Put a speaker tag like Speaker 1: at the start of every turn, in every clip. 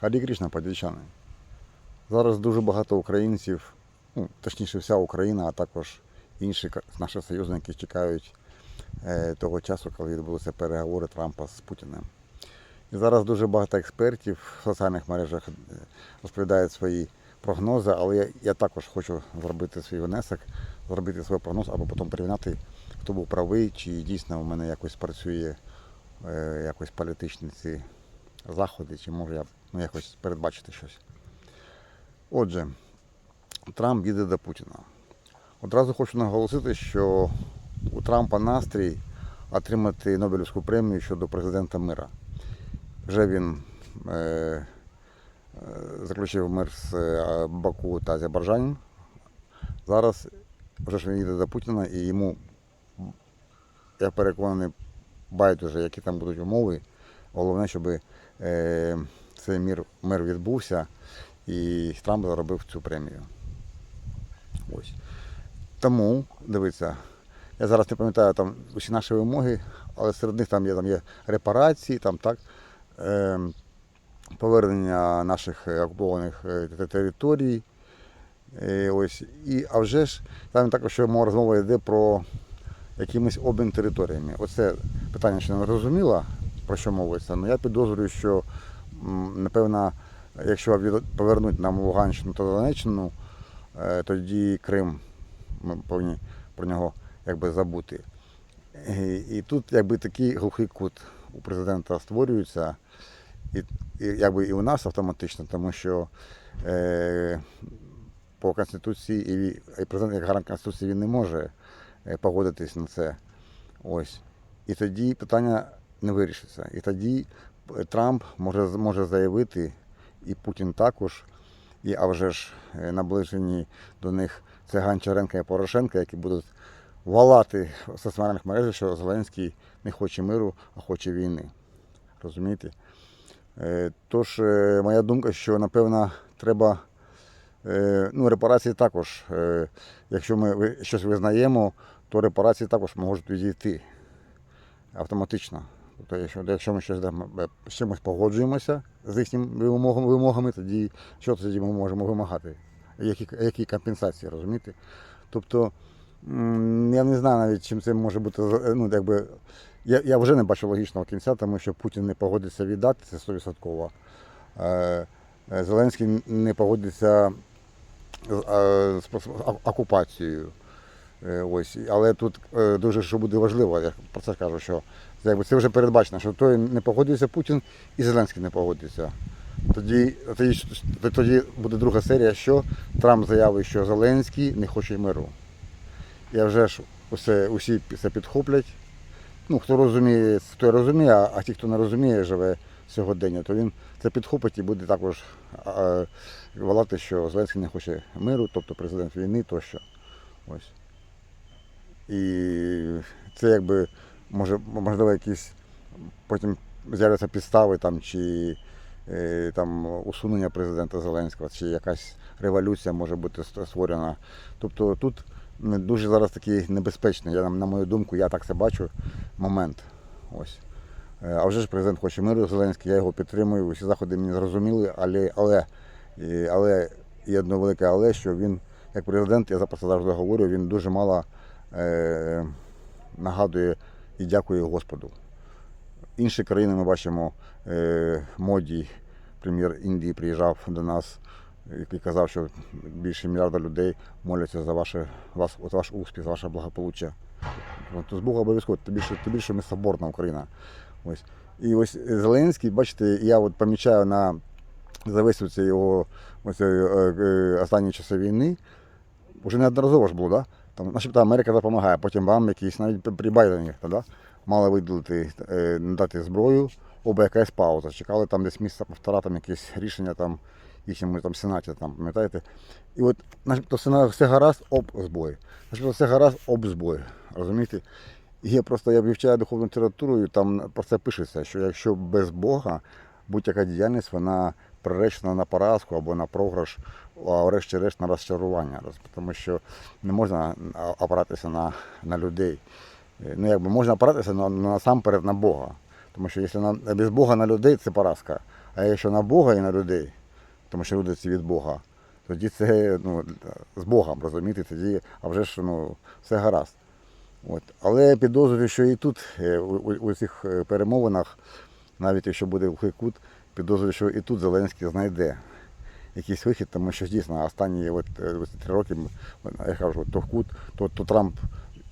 Speaker 1: Харі Кришна, подвічани. Зараз дуже багато українців, ну, точніше, вся Україна, а також інші наші союзники чекають е, того часу, коли відбулися переговори Трампа з Путіним. І зараз дуже багато експертів в соціальних мережах е, розповідають свої прогнози, але я, я також хочу зробити свій внесок, зробити свій прогноз, або потім порівняти, хто був правий, чи дійсно у мене якось працює е, якось політичні ці заходи, чи можу я ну, якось передбачити щось. Отже, Трамп їде до Путіна. Одразу хочу наголосити, що у Трампа настрій отримати Нобелівську премію щодо президента мира. Вже він е, е, заключив мир з е, Баку та Азербайджаном. Зараз вже ж він їде до Путіна і йому, я переконаний, байдуже, які там будуть умови. Головне, щоб е, цей мир, мир відбувся і Трамп заробив цю премію. Ось. Тому, дивіться, я зараз не пам'ятаю там усі наші вимоги, але серед них там є, там є репарації, там так, е, повернення наших е, окупованих е, територій. Е, ось. І, а вже ж там також мова розмова йде про якимось обмін територіями. Оце питання ще не зрозуміло, про що мовиться. але я підозрюю, що напевно, якщо повернуть нам Луганщину та Донеччину, е, тоді Крим ми повинні про нього якби забути. І, тут якби такий глухий кут у президента створюється, і, і якби і у нас автоматично, тому що е, по Конституції і, і президент як гарант Конституції він не може е, погодитись на це. Ось. І тоді питання не вирішиться. І тоді Трамп може, може заявити, і Путін також, і а вже ж е, наближені до них це Гончаренко і Порошенко, які будуть валати в соціальних мережах, що Зеленський не хоче миру, а хоче війни. Розумієте? Е, Тож, е, моя думка, що напевно треба. Ну, репарації також. Якщо ми щось визнаємо, то репарації також можуть відійти автоматично. Тобто, якщо, якщо ми щось е, з чимось погоджуємося з їхніми вимогами, вимогами, тоді що тоді ми можемо вимагати? Які, які компенсації, розумієте? Тобто, я не знаю навіть, чим це може бути. Ну, якби, я, я вже не бачу логічного кінця, тому що Путін не погодиться віддати це 100%. Е, е, Зеленський не погодиться з, окупацією. Е, Ось. Але тут е, дуже що буде важливо, я про це кажу, що це, вже передбачено, що той не погодиться Путін і Зеленський не погодиться. Тоді, тоді, тоді буде друга серія, що Трамп заявить, що Зеленський не хоче миру. Я вже ж усе, усі це підхоплять. Ну, хто розуміє, той розуміє, а, а ті, хто не розуміє, живе сьогодення, то він це підхопить і буде також волати, що Зеленський не хоче миру, тобто президент війни тощо. Ось. І це якби може, можливо, якісь потім з'являться підстави там, чи е, там, усунення президента Зеленського, чи якась революція може бути створена. Тобто тут дуже зараз такий небезпечний, я, на мою думку, я так це бачу, момент. Ось. Е, А вже ж президент хоче миру Зеленський, я його підтримую, усі заходи мені зрозуміли, але, але, але є одне велике але, що він, як президент, я за завжди говорю, він дуже мало е, нагадує і дякує Господу. Інші країни ми бачимо, е, Моді, прем'єр Індії, приїжджав до нас, який казав, що більше мільярда людей моляться за ваше, вас, от ваш успіх, за ваше благополуччя. От, з Бога обов'язково, тим більше, тим більше ми соборна Україна. Ось. І ось Зеленський, бачите, я от помічаю на за його е, е, останні часи війни, вже неодноразово ж було, да? Там, начебто Америка допомагає, потім вам якісь навіть при Байдені да? мали виділити, е, надати зброю, оба якась пауза. Чекали там десь місяця півтора, там якісь рішення там їхньому там сенаті, там, пам'ятаєте? І от начебто все, все гаразд, об збой. Начебто все гаразд, об збой. Розумієте? Я просто я вивчаю духовну літературу, і там про це пишеться, що якщо без Бога будь-яка діяльність, вона приречена на поразку або на програш, а врешті-решт на розчарування. Тому що не можна опиратися на, на людей. Е, Ну, якби можна опиратися на, насамперед на Бога. Тому що якщо на, без Бога на людей це поразка. А якщо на Бога і на людей, тому що люди це від Бога, тоді це ну, з Богом, розумієте, тоді, а вже ж ну, все гаразд. От. Але підозрюю, що і тут, е, у, у, у цих е, перемовинах, навіть якщо буде глухий кут, підозрюю, що і тут Зеленський знайде якийсь вихід, тому що дійсно останні от, е, три роки, я кажу, то кут, то, то Трамп,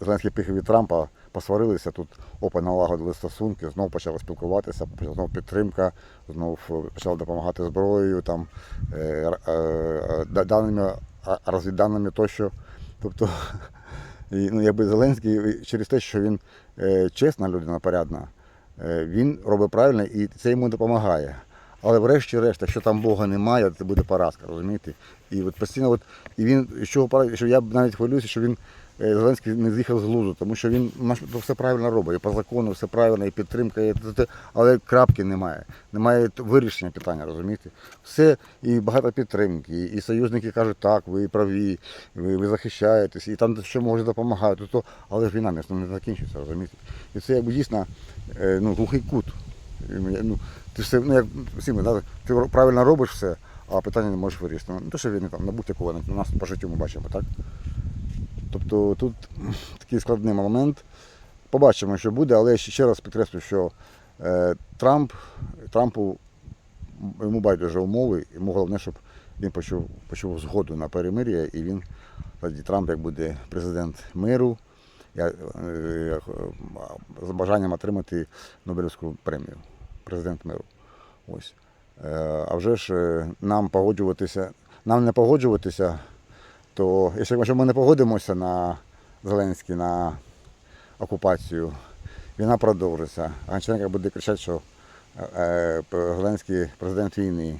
Speaker 1: Зеленський пихав від Трампа, посварилися, тут опа налагодили стосунки, знову почали спілкуватися, знову підтримка, знову почали допомагати зброєю, там, е, е, е, даними, розвідданими тощо. Тобто, і, ну, якби Зеленський через те, що він е, чесна людина, порядна, е, він робить правильно і це йому допомагає. Але врешті-решт, якщо там Бога немає, це буде поразка, розумієте? І от постійно, от, і він, що, що я навіть хвилююся, що він е, Зеленський не з'їхав з глузу, тому що він все правильно робить, і по закону все правильно, і підтримка, і але крапки немає. Немає вирішення питання, розумієте? Все і багато підтримки, і, союзники кажуть, так, ви праві, ви, ви захищаєтесь, і там що може допомагати, то, то, але ж війна не закінчиться, розумієте? І це якби дійсно е, ну, глухий кут. Ну, ти все, ну як всі ми, ти правильно робиш все, а питання не можеш вирішити. Ну, то, що він там на будь-якого, на нас по життю ми бачимо, так? Тобто тут такий складний момент. Побачимо, що буде, але ще- ще раз підкреслю, що е, Трамп, Трампу йому байдуже умови, йому головне, щоб він почув, почув згоду на перемир'я, і він тоді Трамп, як буде президент миру, я, е, з бажанням отримати Нобелівську премію, президент миру. Ось. Е, а вже ж е, нам погоджуватися, нам не погоджуватися, то якщо ми не погодимося на Зеленський на окупацію, війна продовжиться. А Гончаренко буде кричати, що е, Зеленський президент війни.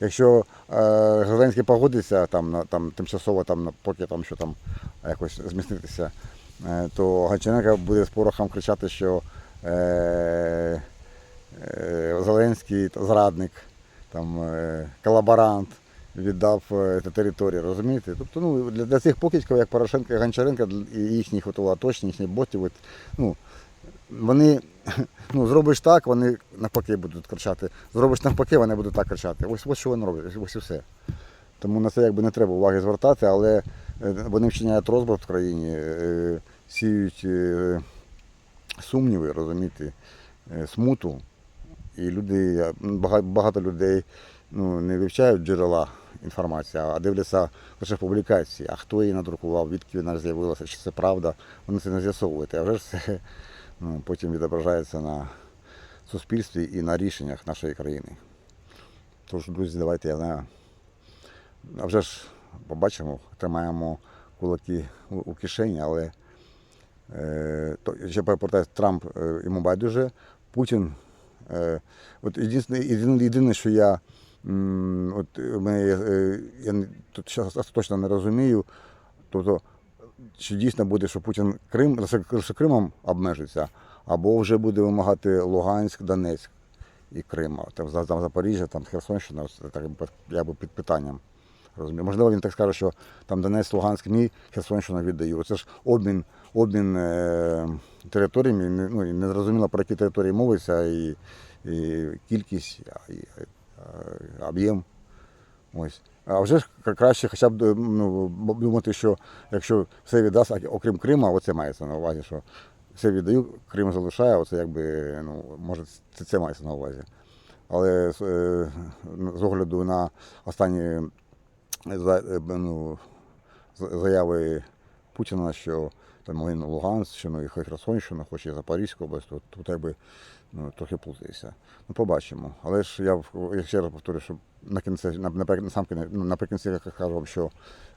Speaker 1: Якщо Зеленський погодиться там, там, тимчасово, там, поки там, що там якось зміцнитися, е, то Гончаренко буде з порохом кричати, що е, та зрадник, там, е, колаборант віддав е, та територію, розумієте? Тобто ну, для, для цих покидьків, як Порошенко і Гончаренко, і їхніх от, оточень, їхніх ботів, от, ну, вони ну, зробиш так, вони навпаки будуть кричати. Зробиш навпаки, вони будуть так кричати. Ось, ось що вони роблять, ось і все. Тому на це якби не треба уваги звертати, але е, вони вчиняють розбрат в країні, сіють сумніви, розумієте, смуту. І люди, багато, людей ну, не вивчають джерела інформації, а дивляться лише публікації, а хто її надрукував, відки вона з'явилася, чи це правда, вони це не з'ясовують. А вже ж це ну, потім відображається на суспільстві і на рішеннях нашої країни. Тож, друзі, давайте я знаю. А вже ж побачимо, тримаємо кулаки у, кишені, але е, ще повертаюся, Трамп е, йому байдуже, Путін. Е, от єдине, єдине, що я, от, мене, е, я тут зараз точно не розумію, тобто, чи дійсно буде, що Путін Крим, лише Кримом обмежиться, або вже буде вимагати Луганськ, Донецьк і Крим, там, Запоріжжя, там Херсонщина, ось так якби- якби під питанням. Розумію. Можливо, він так скаже, що там Донецьк, Луганськ мій, Херсонщину віддаю. Це ж обмін, обмін е, територіями, ну, і не зрозуміло, про які території мовиться, і, і кількість, і, е, об'єм. Ось. А вже ж краще хоча б ну, думати, що якщо все віддасть, окрім Крима, оце мається на увазі, що все віддаю, Крим залишає, оце якби, ну, може, це, це мається на увазі. Але з, е, огляду на останні е, ну, заяви Путіна, що там на Луганщину і Херсонщину, хоч і Запорізьку область, то тут якби ну, трохи плутається. Ну, побачимо. Але ж я, я ще раз повторю, що на кінці, на, на сам кінець, наприкінці я кажу вам, що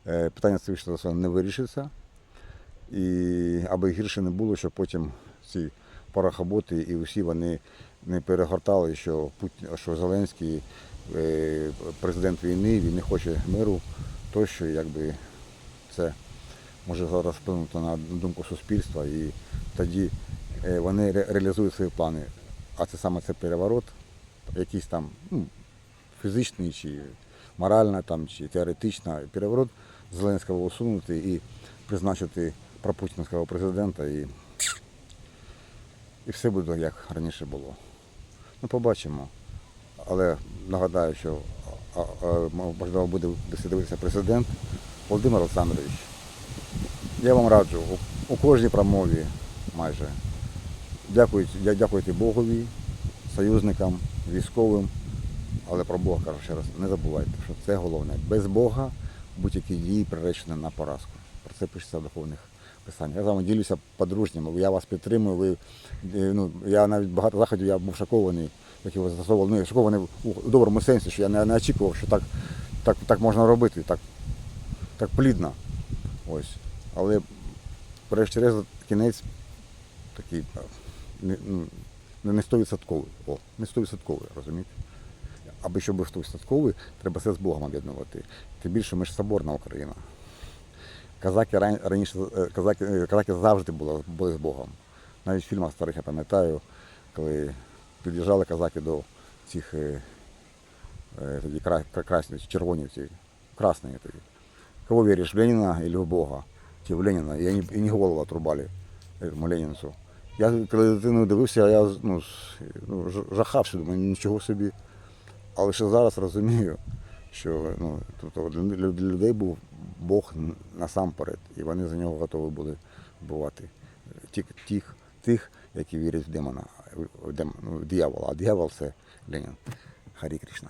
Speaker 1: е, питання цивільного не вирішиться. І аби гірше не було, щоб потім ці парахоботи і усі вони не перегортали, що Путін, що Зеленський е, президент війни, він не хоче миру, тощо якби це може зараз вплинути на думку суспільства і тоді е, вони ре- реалізують свої плани. А це саме це переворот, якийсь там ну, фізичний чи моральний там, чи теоретичний переворот Зеленського усунути і призначити пропутінського президента і, і все буде як раніше було. Ну, побачимо. Але нагадаю, що можливо буде десь дивитися президент Володимир Олександрович. Я вам раджу у, кожній промові майже дякуйте, дякуйте Богові, союзникам, військовим, але про Бога кажу ще раз, не забувайте, що це головне. Без Бога будь-які дії приречені на поразку. Про це пишеться в духовних писаннях. Я з вами ділюся по-дружньому, я вас підтримую. Ви, е, ну, я навіть багато заходів я був шокований, як його застосовували. Ну, шокований у доброму сенсі, що я не, не очікував, що так, так, так можна робити, так, так плідно. Ось. Але врешті-решт кінець такий е, не, ну, не 100%. О, не 100%, розумієте? Аби щоб був 100%, треба все з Богом об'єднувати. Тим більше ми ж соборна Україна. Казаки раніше е, казаки, е, казаки завжди були, були з Богом. Навіть в фільмах старих я пам'ятаю, коли під'їжджали казаки до цих е, тоді кра, кра- красні, червоні красні тоді. Кого віриш, в Ленина или в Бога? В Ленина? І вони, і не голову отрубали этому ленінцю. Я коли дитину дивився, я ну, ну, жахався, думаю, нічого собі. Але ще зараз розумію, що ну, тобто для людей був Бог насамперед, і вони за нього готові були вбивати тих, тих, тих які вірять в демона, в, дем, ну, в диявола. А диявол це Ленін. Харі Кришна.